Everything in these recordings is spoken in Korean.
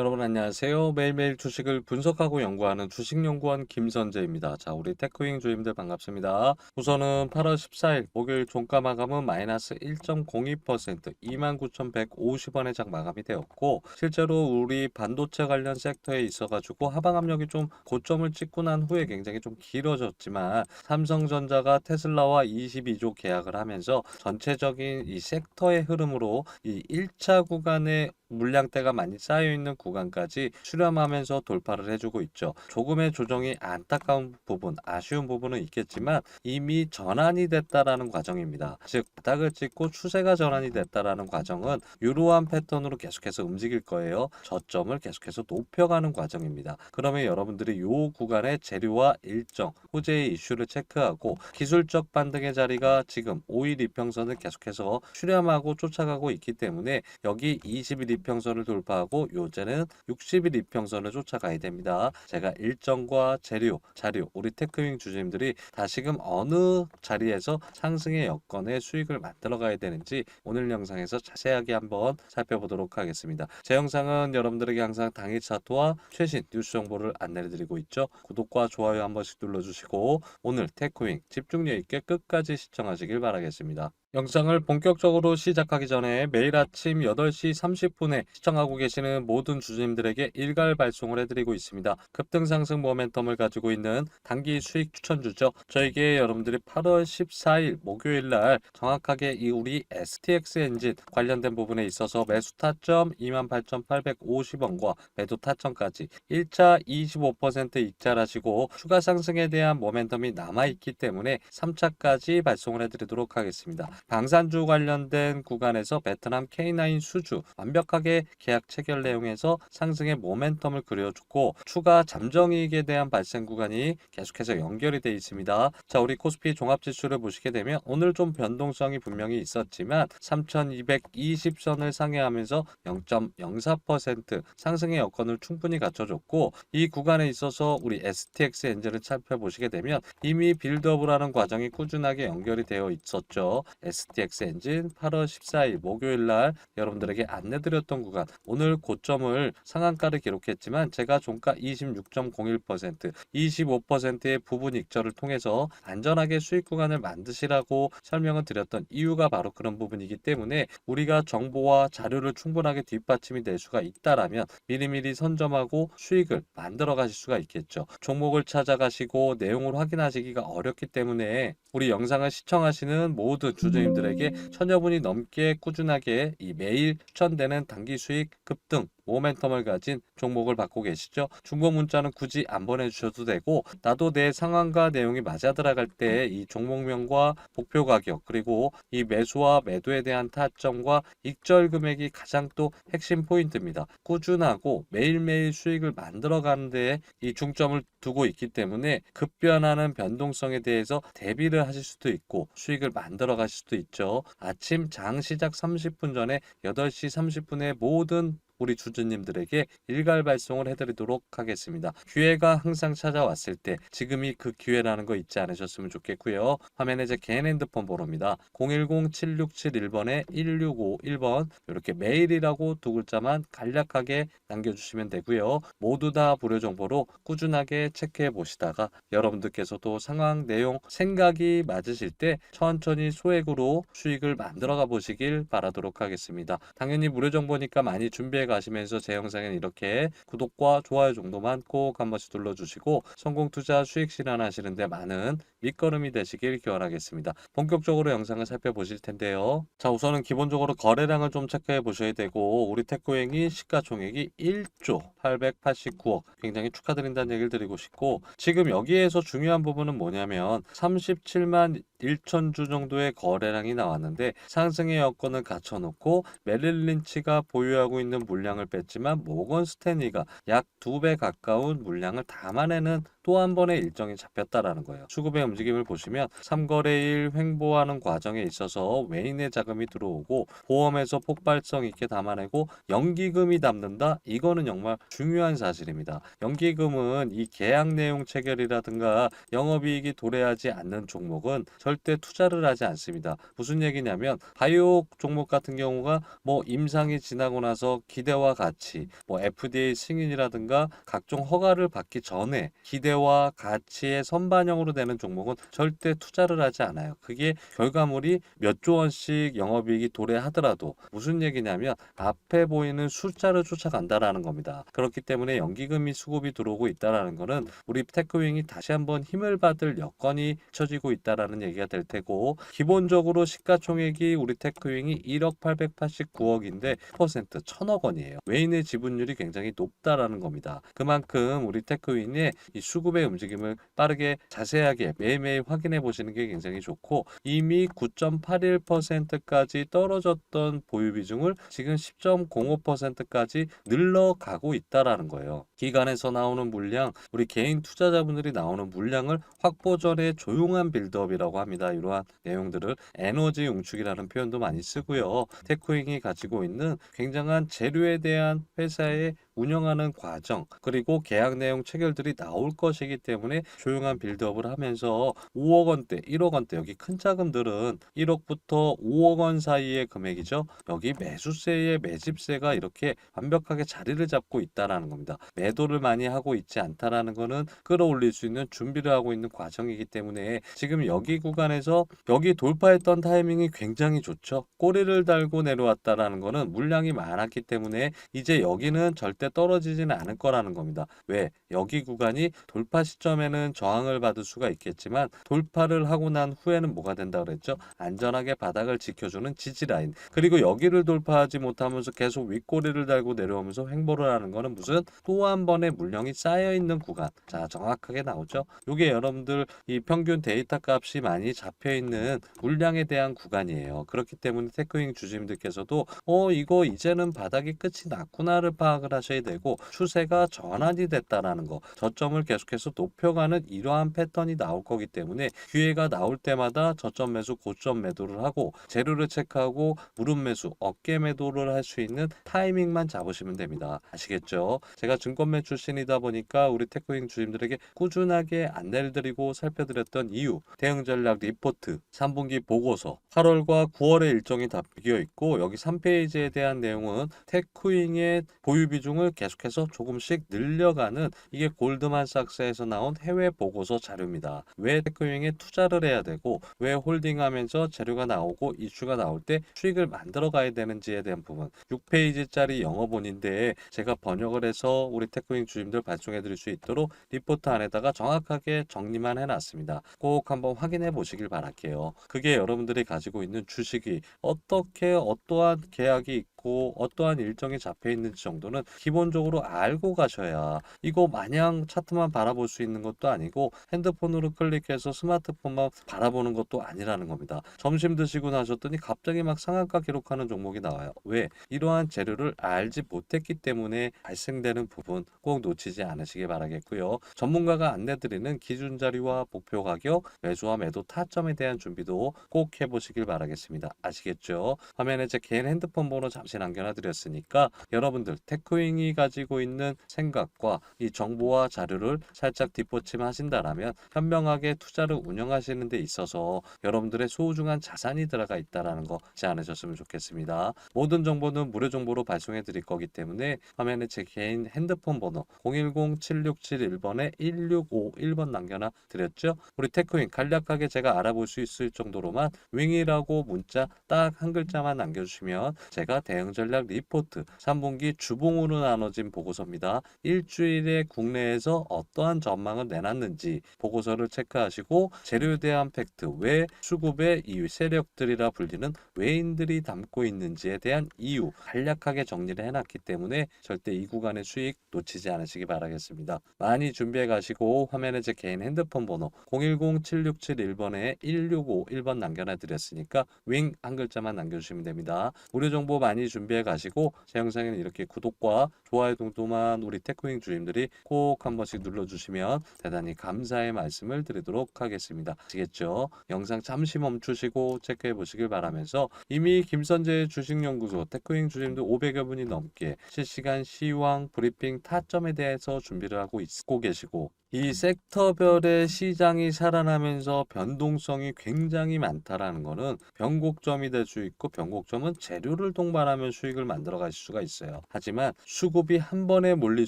여러분 안녕하세요. 매일매일 주식을 분석하고 연구하는 주식연구원 김선재입니다. 자, 우리 테크윙 주임들 반갑습니다. 우선은 8월 14일 목요일 종가 마감은 마이너스 1.02% 29,150원의 장 마감이 되었고 실제로 우리 반도체 관련 섹터에 있어가지고 하방 압력이 좀 고점을 찍고 난 후에 굉장히 좀 길어졌지만 삼성전자가 테슬라와 22조 계약을 하면서 전체적인 이 섹터의 흐름으로 이 1차 구간의 물량대가 많이 쌓여 있는 구간까지 수렴하면서 돌파를 해주고 있죠. 조금의 조정이 안타까운 부분, 아쉬운 부분은 있겠지만 이미 전환이 됐다라는 과정입니다. 즉 바닥을 찍고 추세가 전환이 됐다라는 과정은 유로한 패턴으로 계속해서 움직일 거예요. 저점을 계속해서 높여가는 과정입니다. 그러면 여러분들이 이 구간의 재료와 일정, 호재의 이슈를 체크하고 기술적 반등의 자리가 지금 5일 이평선을 계속해서 수렴하고 쫓아가고 있기 때문에 여기 21 이평선을 돌파하고 요제는 60일 이평선을 쫓아가야 됩니다. 제가 일정과 재료, 자료, 우리 테크윙 주주님들이 다시금 어느 자리에서 상승의 여건의 수익을 만들어 가야 되는지 오늘 영상에서 자세하게 한번 살펴보도록 하겠습니다. 제 영상은 여러분들에게 항상 당일 차트와 최신 뉴스 정보를 안내해 드리고 있죠. 구독과 좋아요 한 번씩 눌러주시고 오늘 테크윙 집중력 있게 끝까지 시청하시길 바라겠습니다. 영상을 본격적으로 시작하기 전에 매일 아침 8시 30분에 시청하고 계시는 모든 주주님들에게 일괄 발송을 해드리고 있습니다. 급등 상승 모멘텀을 가지고 있는 단기 수익 추천주죠. 저에게 여러분들이 8월 14일 목요일 날 정확하게 이 우리 STX 엔진 관련된 부분에 있어서 매수 타점 28,850원과 매도 타점까지 1차 25% 입찰하시고 추가 상승에 대한 모멘텀이 남아있기 때문에 3차까지 발송을 해드리도록 하겠습니다. 방산주 관련된 구간에서 베트남 K9 수주 완벽하게 계약 체결 내용에서 상승의 모멘텀을 그려주고 추가 잠정이익에 대한 발생 구간이 계속해서 연결이 되어 있습니다. 자, 우리 코스피 종합지수를 보시게 되면 오늘 좀 변동성이 분명히 있었지만 3220선을 상회하면서 0.04% 상승의 여건을 충분히 갖춰줬고 이 구간에 있어서 우리 STX 엔진을 살펴보시게 되면 이미 빌드업을 하는 과정이 꾸준하게 연결이 되어 있었죠. STX 엔진 8월 14일 목요일 날 여러분들에게 안내드렸던 구간 오늘 고점을 상한가를 기록했지만 제가 종가 26.01% 25%의 부분 익절을 통해서 안전하게 수익 구간을 만드시라고 설명을 드렸던 이유가 바로 그런 부분이기 때문에 우리가 정보와 자료를 충분하게 뒷받침이 될 수가 있다라면 미리미리 선점하고 수익을 만들어 가실 수가 있겠죠. 종목을 찾아가시고 내용을 확인하시기가 어렵기 때문에 우리 영상을 시청하시는 모든 주주 님들에게 천여 분이 넘게 꾸준하게 이 매일 추천되는 단기 수익 급등 모멘텀을 가진 종목을 받고 계시죠. 중고 문자는 굳이 안 보내주셔도 되고 나도 내 상황과 내용이 맞아 들어갈 때 이 종목명과 목표 가격 그리고 이 매수와 매도에 대한 타점과 익절 금액이 가장 또 핵심 포인트입니다. 꾸준하고 매일매일 수익을 만들어 가는데 이 중점을 두고 있기 때문에 급변하는 변동성에 대해서 대비를 하실 수도 있고 수익을 만들어 가실 수도 있죠. 아침 장 시작 30분 전에 8시 30분에 모든 우리 주주님들에게 일괄 발송을 해드리도록 하겠습니다. 기회가 항상 찾아왔을 때 지금이 그 기회라는 거 잊지 않으셨으면 좋겠고요. 화면에 제 개인 핸드폰 번호입니다. 010-7671번에 1651번 이렇게 메일이라고 두 글자만 간략하게 남겨주시면 되고요. 모두 다 무료 정보로 꾸준하게 체크해 보시다가 여러분들께서도 상황, 내용, 생각이 맞으실 때 천천히 소액으로 수익을 만들어 가 보시길 바라도록 하겠습니다. 당연히 무료 정보니까 많이 준비해 가시면서 제 영상엔 이렇게 구독과 좋아요 정도만 꼭 한 번씩 눌러주시고 성공 투자 수익 실현하시는데 많은 밑거름이 되시길 기원하겠습니다. 본격적으로 영상을 살펴보실 텐데요. 자 우선은 기본적으로 거래량을 좀 체크해 보셔야 되고 우리 테크행이 시가총액이 1조 889억 굉장히 축하드린다는 얘기를 드리고 싶고 지금 여기에서 중요한 부분은 뭐냐면 37만 1천 주 정도의 거래량이 나왔는데 상승의 여건을 갖춰놓고 메릴 린치가 보유하고 있는 물량을 뺐지만 모건 스탠리가 약 두 배 가까운 물량을 담아내는 또 한 번의 일정이 잡혔다라는 거예요. 수급의 움직임을 보시면 3거래일 횡보하는 과정에 있어서 외인의 자금이 들어오고 보험에서 폭발성 있게 담아내고 연기금이 남는다. 이거는 정말 중요한 사실입니다. 연기금은 이 계약 내용 체결이라든가 영업이익이 도래하지 않는 종목은 절대 투자를 하지 않습니다. 무슨 얘기냐면 바이오 종목 같은 경우가 뭐 임상이 지나고 나서 기대와 같이 뭐 FDA 승인이라든가 각종 허가를 받기 전에 기대와 가치의 선반영으로 되는 종목 은 절대 투자를 하지 않아요. 그게 결과물이 몇 조 원씩 영업이익이 도래하더라도 무슨 얘기냐면 앞에 보이는 숫자를 쫓아간다라는 겁니다. 그렇기 때문에 연기금이 수급이 들어오고 있다라는 거는 우리 테크윙이 다시 한번 힘을 받을 여건이 쳐지고 있다라는 얘기가 될 테고 기본적으로 시가총액이 우리 테크윙이 1억 889억인데 퍼센트 1000억 원이에요. 외인의 지분율이 굉장히 높다라는 겁니다. 그만큼 우리 테크윙의 이 수급의 움직임을 빠르게 자세하게 매일매일 확인해 보시는 게 굉장히 좋고 이미 9.81%까지 떨어졌던 보유 비중을 지금 10.05%까지 늘러가고 있다라는 거예요. 기관에서 나오는 물량, 우리 개인 투자자분들이 나오는 물량을 확보 전에 조용한 빌드업이라고 합니다. 이러한 내용들을 에너지 응축이라는 표현도 많이 쓰고요. 테크윙이 가지고 있는 굉장한 재료에 대한 회사의 운영하는 과정 그리고 계약 내용 체결들이 나올 것이기 때문에 조용한 빌드업을 하면서 5억 원대, 1억 원대 여기 큰 자금들은 1억부터 5억 원 사이의 금액이죠. 여기 매수세의 매집세가 이렇게 완벽하게 자리를 잡고 있다라는 겁니다. 매도를 많이 하고 있지 않다라는 거는 끌어올릴 수 있는 준비를 하고 있는 과정이기 때문에 지금 여기 구간에서 여기 돌파했던 타이밍이 굉장히 좋죠. 꼬리를 달고 내려왔다라는 거는 물량이 많았기 때문에 이제 여기는 절대 떨어지지는 않을 거라는 겁니다. 왜? 여기 구간이 돌파 시점에는 저항을 받을 수가 있겠지만 돌파를 하고 난 후에는 뭐가 된다 그랬죠? 안전하게 바닥을 지켜주는 지지 라인. 그리고 여기를 돌파하지 못하면서 계속 윗꼬리를 달고 내려오면서 횡보를 하는 거는 무슨 또 한 번의 물량이 쌓여 있는 구간. 자, 정확하게 나오죠. 이게 여러분들 이 평균 데이터 값이 많이 잡혀 있는 물량에 대한 구간이에요. 그렇기 때문에 테크윙 주주님들께서도 어 이거 이제는 바닥이 끝이 났구나를 파악을 하셔야 되고 추세가 전환이 됐다라는 거. 저점을 계속해서 높여가는 이러한 패턴이 나올 거기 때문에 기회가 나올 때마다 저점 매수 고점 매도를 하고 재료를 체크하고 무릎 매수 어깨 매도를 할 수 있는 타이밍만 잡으시면 됩니다. 아시겠죠? 제가 증권매 출신이다 보니까 우리 테크윙 주님들에게 꾸준하게 안내를 드리고 살펴드렸던 이유 대응 전략 리포트 3분기 보고서. 8월과 9월의 일정이 다 비겨 있고 여기 3페이지에 대한 내용은 테크윙의 보유 비중 을 계속해서 조금씩 늘려가는 이게 골드만삭스에서 나온 해외 보고서 자료입니다. 왜 테크윙에 투자를 해야 되고 왜 홀딩하면서 재료가 나오고 이슈가 나올 때 수익을 만들어 가야 되는지에 대한 부분 6페이지짜리 영어본인데 제가 번역을 해서 우리 테크윙 주님들 발송해 드릴 수 있도록 리포트 안에다가 정확하게 정리만 해놨습니다. 꼭 한번 확인해 보시길 바랄게요. 그게 여러분들이 가지고 있는 주식이 어떻게 어떠한 계약이 있고 어떠한 일정이 잡혀 있는지 정도는 기본적으로 알고 가셔야 이거 마냥 차트만 바라볼 수 있는 것도 아니고 핸드폰으로 클릭해서 스마트폰만 바라보는 것도 아니라는 겁니다. 점심 드시고 나셨더니 갑자기 막 상한가 기록하는 종목이 나와요. 왜? 이러한 재료를 알지 못했기 때문에 발생되는 부분 꼭 놓치지 않으시길 바라겠고요. 전문가가 안내드리는 기준 자리와 목표 가격, 매수와 매도 타점에 대한 준비도 꼭 해보시길 바라겠습니다. 아시겠죠? 화면에 제 개인 핸드폰 번호 잠시 남겨놔 드렸으니까 여러분들 테크윙이 가지고 있는 생각과 이 정보와 자료를 살짝 뒷받침 하신다라면 현명하게 투자를 운영하시는 데 있어서 여러분들의 소중한 자산이 들어가 있다라는 거 잊지 않으셨으면 좋겠습니다. 모든 정보는 무료 정보로 발송해 드릴 거기 때문에 화면에 제 개인 핸드폰 번호 010-7671번에 1651번 남겨놔 드렸죠. 우리 테크윙 간략하게 제가 알아볼 수 있을 정도로만 윙이라고 문자 딱 한 글자만 남겨주시면 제가 대응 전략 리포트 3분기 주봉으로 나눠진 보고서입니다. 일주일에 국내에서 어떠한 전망을 내놨는지 보고서를 체크하시고 재료에 대한 팩트, 왜 수급의 이 세력들이라 불리는 외인들이 담고 있는지에 대한 이유 간략하게 정리를 해놨기 때문에 절대 이 구간의 수익 놓치지 않으시기 바라겠습니다. 많이 준비해 가시고 화면에 제 개인 핸드폰 번호 010-7671번에 1651번 남겨놔 드렸으니까 윙 한 글자만 남겨주시면 됩니다. 무료 정보 많이 준비해 가시고 제 영상에는 이렇게 구독과 좋아요 정도만 우리 테크윙 주임들이 꼭 한 번씩 눌러주시면 대단히 감사의 말씀을 드리도록 하겠습니다. 아시겠죠? 영상 잠시 멈추시고 체크해 보시길 바라면서 이미 김선재 주식연구소 테크윙 주임들 500여 분이 넘게 실시간 시황 브리핑 타점에 대해서 준비를 하고 있고 계시고 이 섹터별의 시장이 살아나면서 변동성이 굉장히 많다라는 거는 변곡점이 될 수 있고 변곡점은 재료를 동반하면 수익을 만들어 가실 수가 있어요. 하지만 수급이 한 번에 몰릴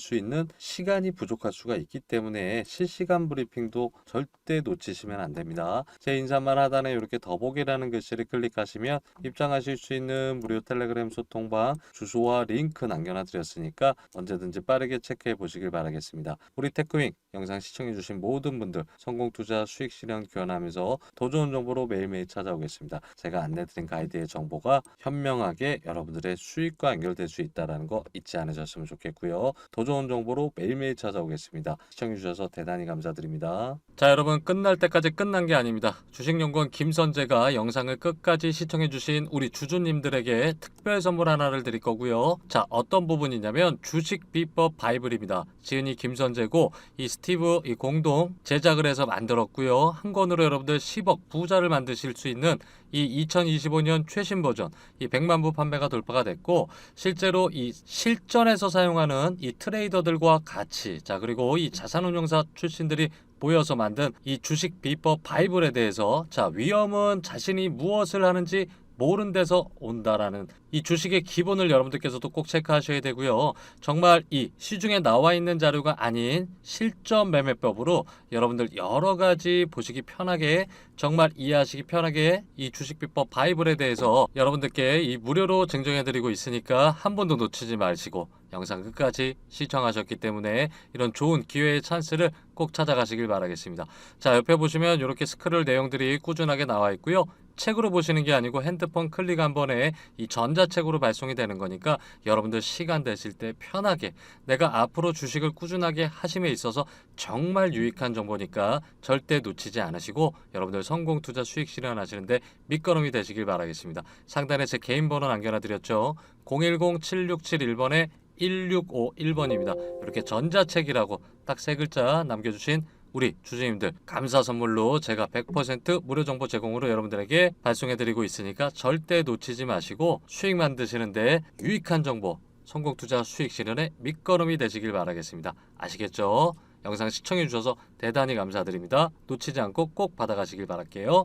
수 있는 시간이 부족할 수가 있기 때문에 실시간 브리핑도 절대 놓치시면 안 됩니다. 제 인사말 하단에 이렇게 더보기라는 글씨를 클릭하시면 입장하실 수 있는 무료 텔레그램 소통방 주소와 링크 남겨놔 드렸으니까 언제든지 빠르게 체크해 보시길 바라겠습니다. 우리 테크윙 영상 시청해주신 모든 분들 성공 투자 수익 실현 기원하면서 더 좋은 정보로 매일매일 찾아오겠습니다. 제가 안내드린 가이드의 정보가 현명하게 여러분들의 수익과 연결될 수 있다는 거 잊지 않으셨으면 좋겠고요. 더 좋은 정보로 매일매일 찾아오겠습니다. 시청해주셔서 대단히 감사드립니다. 자 여러분 끝날 때까지 끝난 게 아닙니다. 주식연구원 김선재가 영상을 끝까지 시청해주신 우리 주주님들에게 특별 선물 하나를 드릴 거고요. 자 어떤 부분이냐면 주식 비법 바이블입니다. 지은이 김선재고 이 스티브 이 공동 제작을 해서 만들었고요. 한 권으로 여러분들 10억 부자를 만드실 수 있는 이 2025년 최신 버전 이 100만 부 판매가 돌파가 됐고 실제로 이 실전에서 사용하는 이 트레이더들과 같이 자 그리고 이 자산운용사 출신들이 모여서 만든 이 주식 비법 바이블에 대해서 자 위험은 자신이 무엇을 하는지 모른 데서 온다라는 이 주식의 기본을 여러분들께서도 꼭 체크하셔야 되고요. 정말 이 시중에 나와 있는 자료가 아닌 실전 매매법으로 여러분들 여러 가지 보시기 편하게 정말 이해하시기 편하게 이 주식 비법 바이블에 대해서 여러분들께 이 무료로 증정해 드리고 있으니까 한 번도 놓치지 마시고 영상 끝까지 시청하셨기 때문에 이런 좋은 기회의 찬스를 꼭 찾아가시길 바라겠습니다. 자, 옆에 보시면 이렇게 스크롤 내용들이 꾸준하게 나와 있고요. 책으로 보시는 게 아니고 핸드폰 클릭 한 번에 이 전자책으로 발송이 되는 거니까 여러분들 시간 되실 때 편하게 내가 앞으로 주식을 꾸준하게 하심에 있어서 정말 유익한 정보니까 절대 놓치지 않으시고 여러분들 성공 투자 수익 실현하시는데 밑거름이 되시길 바라겠습니다. 상단에 제 개인 번호 남겨놔 드렸죠. 010-7671번에 1651번입니다. 이렇게 전자책이라고 딱 세 글자 남겨주신 우리 주주님들 감사 선물로 제가 100% 무료 정보 제공으로 여러분들에게 발송해드리고 있으니까 절대 놓치지 마시고 수익 만드시는데 유익한 정보 성공 투자 수익 실현의 밑거름이 되시길 바라겠습니다. 아시겠죠? 영상 시청해 주셔서 대단히 감사드립니다. 놓치지 않고 꼭 받아가시길 바랄게요.